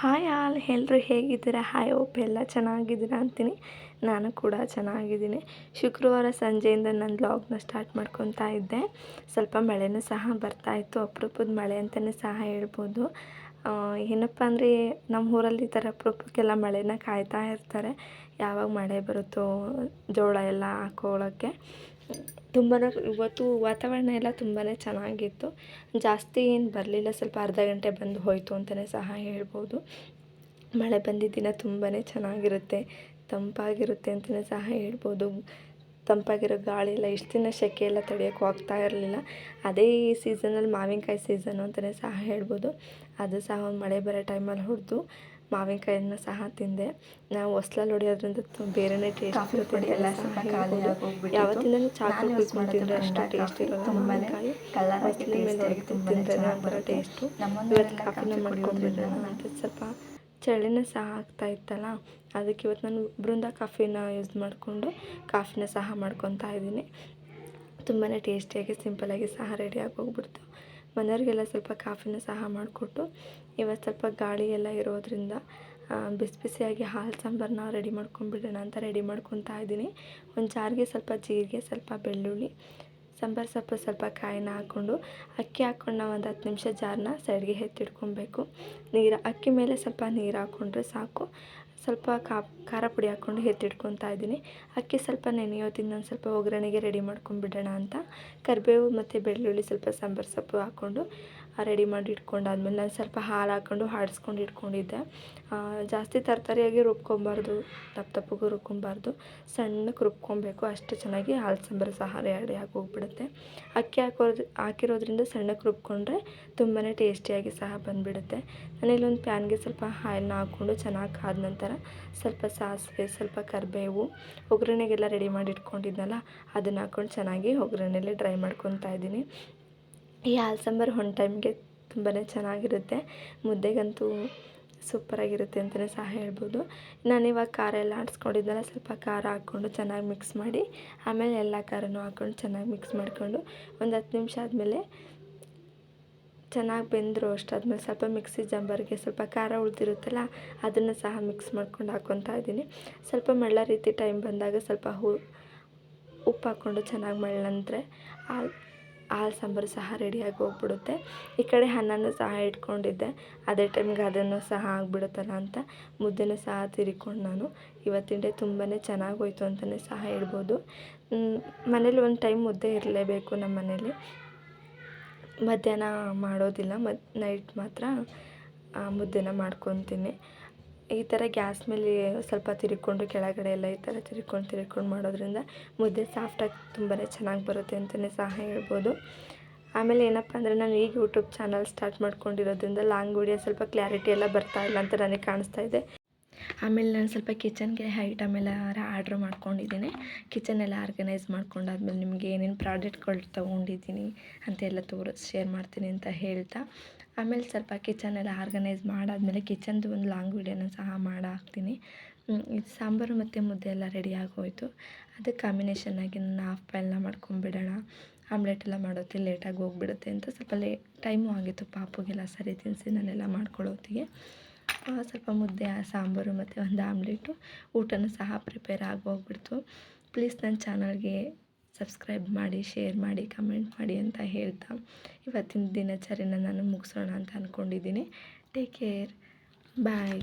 Hi all ಎಲ್ಲರೂ ಹೇಗಿದ್ದೀರಾ? Hi ಓಪ್ ಎಲ್ಲ ಚೆನ್ನಾಗಿದ್ದೀರಾ ಅಂತೀನಿ. ನಾನು ಕೂಡ ಚೆನ್ನಾಗಿದ್ದೀನಿ. ಶುಕ್ರವಾರ ಸಂಜೆಯಿಂದ ನಾನು ಬ್ಲಾಗ್ನ ಸ್ಟಾರ್ಟ್ ಮಾಡ್ಕೊತಾ ಇದ್ದೆ. ಸ್ವಲ್ಪ ಮಳೆನೂ ಸಹ ಬರ್ತಾಯಿತ್ತು ಅಪರೂಪದ ಮಳೆ ಅಂತಲೇ ಸಹ ಹೇಳ್ಬೋದು. ಏನಪ್ಪ ಅಂದರೆ ನಮ್ಮ ಊರಲ್ಲಿ ಈ ಥರ ಅಪರೂಪಕ್ಕೆಲ್ಲ ಮಳೆನ ಕಾಯ್ತಾ ಇರ್ತಾರೆ. ಯಾವಾಗ ಮಳೆ ಬರುತ್ತೋ ಜೋಳ ಎಲ್ಲ ಹಾಕೊಳ್ಳೋಕ್ಕೆ. ತುಂಬಾ ಇವತ್ತು ವಾತಾವರಣ ಎಲ್ಲ ತುಂಬಾ ಚೆನ್ನಾಗಿತ್ತು. ಜಾಸ್ತಿ ಏನು ಬರಲಿಲ್ಲ. ಸ್ವಲ್ಪ ಅರ್ಧ ಗಂಟೆ ಬಂದು ಹೋಯಿತು ಅಂತಲೇ ಸಹ ಹೇಳ್ಬೋದು. ಮಳೆ ಬಂದಿದ್ದ ದಿನ ತುಂಬಾ ಚೆನ್ನಾಗಿರುತ್ತೆ. ತಂಪಾಗಿರುತ್ತೆ ಅಂತಲೇ ಸಹ ಹೇಳ್ಬೋದು. ತಂಪಾಗಿರೋ ಗಾಳಿ ಎಲ್ಲ ಇಷ್ಟು ದಿನ ಸೆಕೆ ಎಲ್ಲ ತಡೆಯೋಕ್ಕೂ ಆಗ್ತಾ ಇರಲಿಲ್ಲ. ಅದೇ ಈ ಸೀಸನಲ್ಲಿ ಮಾವಿನಕಾಯಿ ಸೀಸನು ಅಂತಲೇ ಸಹ ಹೇಳ್ಬೋದು. ಅದು ಸಹ ಒಂದು ಮಳೆ ಬರೋ ಟೈಮಲ್ಲಿ ಹೊಡೆದು ಮಾವಿನಕಾಯಿನ ಸಹ ತಿಂದೆ. ನಾವು ಹೊಸ್ಲಲ್ಲಿ ಹೊಡೆಯೋದ್ರಿಂದ ತುಂಬ ಬೇರೆನೇ ಟೇಸ್ಟ್ ಕಾಫಿ ಪುಡಿ ಎಲ್ಲ ಸಹ ಸ್ವಲ್ಪ ಖಾಲಿ. ಯಾವತ್ತಿಂದಲೂ ಚಾಕು ತಿಂದರೆ ಅಷ್ಟು ಟೇಸ್ಟ್ ಇರೋಲ್ಲ ತುಂಬಾನೇ ಮಾವಿನಕಾಯಿ. ಕಲರ್ ಹೊಸ್ಲಿನ ಮೇಲೆ ತಿಂದರೆ ಒಂಥರ ಟೇಸ್ಟು ಇವತ್ತು ಕಾಫಿನ ಕಾಫಿ ಅಂತ ಸ್ವಲ್ಪ ಚಳಿನೂ ಸಹ ಆಗ್ತಾ ಇತ್ತಲ್ಲ, ಅದಕ್ಕೆ ಇವತ್ತು ನಾನು ಬೃಂದ ಕಾಫಿನ ಯೂಸ್ ಮಾಡಿಕೊಂಡು ಕಾಫಿನ ಸಹ ಮಾಡ್ಕೊತಾ ಇದ್ದೀನಿ. ತುಂಬಾ ಟೇಸ್ಟಿಯಾಗಿ ಸಿಂಪಲಾಗಿ ಸಹ ರೆಡಿಯಾಗಿ ಹೋಗ್ಬಿಡ್ತು. ಮನೆಯವ್ರಿಗೆಲ್ಲ ಸ್ವಲ್ಪ ಕಾಫಿನ ಸಹ ಮಾಡಿಕೊಟ್ಟು, ಇವತ್ತು ಸ್ವಲ್ಪ ಗಾಳಿ ಎಲ್ಲ ಇರೋದ್ರಿಂದ ಬಿಸಿ ಬಿಸಿಯಾಗಿ ಹಾಲು ಸಾಂಬಾರನ್ನ ರೆಡಿ ಮಾಡ್ಕೊಂಡ್ಬಿಡೋಣ ಅಂತ ರೆಡಿ ಮಾಡ್ಕೊತಾ ಇದ್ದೀನಿ. ಒಂದು ಜಾರಿಗೆ ಸ್ವಲ್ಪ ಜೀರಿಗೆ, ಸ್ವಲ್ಪ ಬೆಳ್ಳುಳ್ಳಿ ಸಾಂಬಾರು ಸೊಪ್ಪು ಸ್ವಲ್ಪ ಕಾಯಿನ ಹಾಕ್ಕೊಂಡು, ಅಕ್ಕಿ ಹಾಕ್ಕೊಂಡು ನಾವು ಒಂದು ಹತ್ತು ನಿಮಿಷ ಜಾರನ್ನ ಸೈಡ್ಗೆ ಎತ್ತಿಟ್ಕೊಬೇಕು. ನೀರು, ಅಕ್ಕಿ ಮೇಲೆ ಸ್ವಲ್ಪ ನೀರು ಹಾಕ್ಕೊಂಡ್ರೆ ಸಾಕು. ಸ್ವಲ್ಪ ಖಾರ ಪುಡಿ ಹಾಕ್ಕೊಂಡು ಎತ್ತಿಟ್ಕೊತಾ ಇದ್ದೀನಿ. ಅಕ್ಕಿ ಸ್ವಲ್ಪ ನೆನೆಯೋದಿಂದ ಒಂದು ಸ್ವಲ್ಪ ಒಗ್ಗರಣೆಗೆ ರೆಡಿ ಮಾಡ್ಕೊಂಡ್ಬಿಡೋಣ ಅಂತ. ಕರಿಬೇವು ಮತ್ತು ಬೆಳ್ಳುಳ್ಳಿ ಸ್ವಲ್ಪ ಸಾಂಬಾರು ಸೊಪ್ಪು ಹಾಕ್ಕೊಂಡು ರೆಡಿ ಮಾಡಿ ಇಟ್ಕೊಂಡಾದ್ಮೇಲೆ ನಾನು ಸ್ವಲ್ಪ ಹಾಲು ಹಾಕ್ಕೊಂಡು ಹಾಡಿಸ್ಕೊಂಡು ಇಟ್ಕೊಂಡಿದ್ದೆ. ಜಾಸ್ತಿ ತರಕಾರಿಯಾಗಿ ರುಬ್ಕೊಬಾರ್ದು ತಪ್ಪು ದಪ್ಪಗೂ ರುಬ್ಕೊಬಾರ್ದು. ಸಣ್ಣಕ್ಕೆ ರುಬ್ಕೊಬೇಕು, ಅಷ್ಟು ಚೆನ್ನಾಗಿ ಹಾಲು ಸಾಂಬಾರು ಸಹ ರೆಡಿಯಾಗಿ ಹೋಗ್ಬಿಡುತ್ತೆ. ಅಕ್ಕಿ ಹಾಕೋದು, ಹಾಕಿರೋದ್ರಿಂದ ಸಣ್ಣಕ್ಕೆ ರುಬ್ಕೊಂಡ್ರೆ ತುಂಬಾ ಟೇಸ್ಟಿಯಾಗಿ ಸಹ ಬಂದುಬಿಡುತ್ತೆ. ನಾನಿಲ್ಲೊಂದು ಪ್ಯಾನ್ಗೆ ಸ್ವಲ್ಪ ಆಯಿಲ್ನ ಹಾಕ್ಕೊಂಡು ಚೆನ್ನಾಗಿ ಕಾದ ನಂತರ ಸ್ವಲ್ಪ ಸಾಸಿವೆ, ಸ್ವಲ್ಪ ಕರಿಬೇವು ಒಗ್ಗರಣೆಗೆಲ್ಲ ರೆಡಿ ಮಾಡಿ ಇಟ್ಕೊಂಡಿದ್ನಲ್ಲ ಅದನ್ನು ಹಾಕ್ಕೊಂಡು ಚೆನ್ನಾಗಿ ಒಗ್ಗರಣೆಯಲ್ಲಿ ಡ್ರೈ ಮಾಡ್ಕೊತಾ ಇದ್ದೀನಿ. ಈ ಹಾಲು ಸಾಂಬಾರು ಒನ್ ಟೈಮ್ಗೆ ತುಂಬಾ ಚೆನ್ನಾಗಿರುತ್ತೆ. ಮುದ್ದೆಗಂತೂ ಸೂಪರಾಗಿರುತ್ತೆ ಅಂತಲೇ ಸಹ ಹೇಳ್ಬೋದು. ನಾನಿವಾಗ ಖಾರ ಎಲ್ಲ ಆಡಿಸ್ಕೊಂಡಿದ್ದೆಲ್ಲ, ಸ್ವಲ್ಪ ಖಾರ ಹಾಕ್ಕೊಂಡು ಚೆನ್ನಾಗಿ ಮಿಕ್ಸ್ ಮಾಡಿ, ಆಮೇಲೆ ಎಲ್ಲ ಖಾರನೂ ಹಾಕ್ಕೊಂಡು ಚೆನ್ನಾಗಿ ಮಿಕ್ಸ್ ಮಾಡಿಕೊಂಡು ಒಂದು ಹತ್ತು ನಿಮಿಷ ಆದಮೇಲೆ ಚೆನ್ನಾಗಿ ಬೆಂದರು ಅಷ್ಟಾದ್ಮೇಲೆ ಸ್ವಲ್ಪ ಮಿಕ್ಸಿ ಜಾಂಬಾರಿಗೆ ಸ್ವಲ್ಪ ಖಾರ ಉಳಿದಿರುತ್ತಲ್ಲ, ಅದನ್ನು ಸಹ ಮಿಕ್ಸ್ ಮಾಡ್ಕೊಂಡು ಹಾಕ್ಕೊತಾ ಇದ್ದೀನಿ. ಸ್ವಲ್ಪ ಮಳ್ಳ ರೀತಿ ಟೈಮ್ ಬಂದಾಗ ಸ್ವಲ್ಪ ಹೂ ಉಪ್ಪು ಹಾಕ್ಕೊಂಡು ಚೆನ್ನಾಗಿ ಮಳ್ಳಂದರೆ ಹಾಲು ಹಾಲು ಸಾಂಬಾರು ಸಹ ರೆಡಿಯಾಗಿ ಹೋಗ್ಬಿಡುತ್ತೆ. ಈ ಕಡೆ ಅನ್ನನೂ ಸಹ ಇಟ್ಕೊಂಡಿದ್ದೆ. ಅದೇ ಟೈಮ್ಗೆ ಅದನ್ನು ಸಹ ಆಗಿಬಿಡುತ್ತಲ್ಲ ಅಂತ ಮುದ್ದೆನೂ ಸಹ ತಿರ್ಕೊಂಡು ನಾನು. ಇವತ್ತಿನ ಡೇ ತುಂಬಾ ಚೆನ್ನಾಗಿ ಹೋಯ್ತು ಅಂತಲೇ ಸಹ ಹೇಳ್ಬೋದು. ಮನೇಲಿ ಒಂದು ಟೈಮ್ ಮುದ್ದೆ ಇರಲೇಬೇಕು ನಮ್ಮ ಮನೇಲಿ ಮಧ್ಯಾಹ್ನ ಮಾಡೋದಿಲ್ಲ ಮತ್ ನೈಟ್ ಮಾತ್ರ ಮುದ್ದೆನ ಮಾಡ್ಕೊತೀನಿ. ಈ ಥರ ಗ್ಯಾಸ್ ಮೇಲೆ ಸ್ವಲ್ಪ ತಿರ್ಕೊಂಡು, ಕೆಳಗಡೆ ಎಲ್ಲ ಈ ಥರ ತಿರ್ಕೊಂಡು ತಿರ್ಕೊಂಡು ಮಾಡೋದ್ರಿಂದ ಮುದ್ದೆ ಸಾಫ್ಟಾಗಿ ತುಂಬಾ ಚೆನ್ನಾಗಿ ಬರುತ್ತೆ ಅಂತಲೇ ಸಹ ಹೇಳ್ಬೋದು. ಆಮೇಲೆ ಏನಪ್ಪ ಅಂದರೆ ನಾನು ಈಗ ಯೂಟ್ಯೂಬ್ ಚಾನಲ್ ಸ್ಟಾರ್ಟ್ ಮಾಡ್ಕೊಂಡಿರೋದ್ರಿಂದ ಲಾಂಗ್ ವೀಡಿಯೋ ಸ್ವಲ್ಪ ಕ್ಲಾರಿಟಿ ಎಲ್ಲ ಬರ್ತಾ ಇಲ್ಲ ಅಂತ ನನಗೆ ಕಾಣಿಸ್ತಾ ಇದೆ. ಆಮೇಲೆ ನಾನು ಸ್ವಲ್ಪ ಕಿಚನ್ಗೆ ಐಟಮ್ ಎಲ್ಲ ಆರ್ಡ್ರ್ ಮಾಡ್ಕೊಂಡಿದ್ದೀನಿ. ಕಿಚನ್ ಎಲ್ಲ ಆರ್ಗನೈಸ್ ಮಾಡ್ಕೊಂಡಾದ್ಮೇಲೆ ನಿಮಗೆ ಏನೇನು ಪ್ರಾಡಕ್ಟ್ಗಳು ತೊಗೊಂಡಿದ್ದೀನಿ ಅಂತೆಲ್ಲ ತೋರಿಸ್ ಶೇರ್ ಮಾಡ್ತೀನಿ ಅಂತ ಹೇಳ್ತಾ. ಆಮೇಲೆ ಸ್ವಲ್ಪ ಕಿಚನ್ ಎಲ್ಲ ಆರ್ಗನೈಸ್ ಮಾಡಾದಮೇಲೆ ಕಿಚನ್ದು ಒಂದು ಲಾಂಗ್ ವೀಡಿಯೋನ ಸಹ ಮಾಡಾಕ್ತೀನಿ. ಇದು ಸಾಂಬಾರು ಮತ್ತು ಮುದ್ದೆ ಎಲ್ಲ ರೆಡಿ ಆಗೋಯಿತು. ಅದಕ್ಕೆ ಕಾಂಬಿನೇಷನ್ನಾಗಿ ನಾನು ಹಾಫ್ ಬಾಯ್ಲ್ನ ಮಾಡ್ಕೊಂಬಿಡೋಣ. ಆಮ್ಲೆಟ್ ಎಲ್ಲ ಮಾಡೋತ್ತಿಗೆ ಲೇಟಾಗಿ ಹೋಗ್ಬಿಡುತ್ತೆ ಅಂತ ಸ್ವಲ್ಪ ಲೇ ಟೈಮು ಆಗಿತ್ತು ಪಾಪುಗೆಲ್ಲ ಸರಿ ತಿನ್ನಿಸಿ ನಾನೆಲ್ಲ ಮಾಡ್ಕೊಳ್ಳೋತ್ತಿಗೆ ಸ್ವಲ್ಪ ಮುದ್ದೆ, ಸಾಂಬಾರು ಮತ್ತು ಒಂದು ಆಮ್ಲೆಟು. ಊಟನೂ ಸಹ ಪ್ರಿಪೇರ್ ಆಗೋಗ್ಬಿಡ್ತು ಪ್ಲೀಸ್ ನನ್ನ ಚಾನಲ್ಗೆ ಸಬ್ಸ್ಕ್ರೈಬ್ ಮಾಡಿ, ಶೇರ್ ಮಾಡಿ, ಕಮೆಂಟ್ ಮಾಡಿ ಅಂತ ಹೇಳ್ತಾ ಇವತ್ತಿನ ದಿನಚರಿನ ನಾನು ಮುಗಿಸೋಣ ಅಂತ ಅಂದ್ಕೊಂಡಿದ್ದೀನಿ ಟೇಕ್ ಕೇರ್. ಬಾಯ್.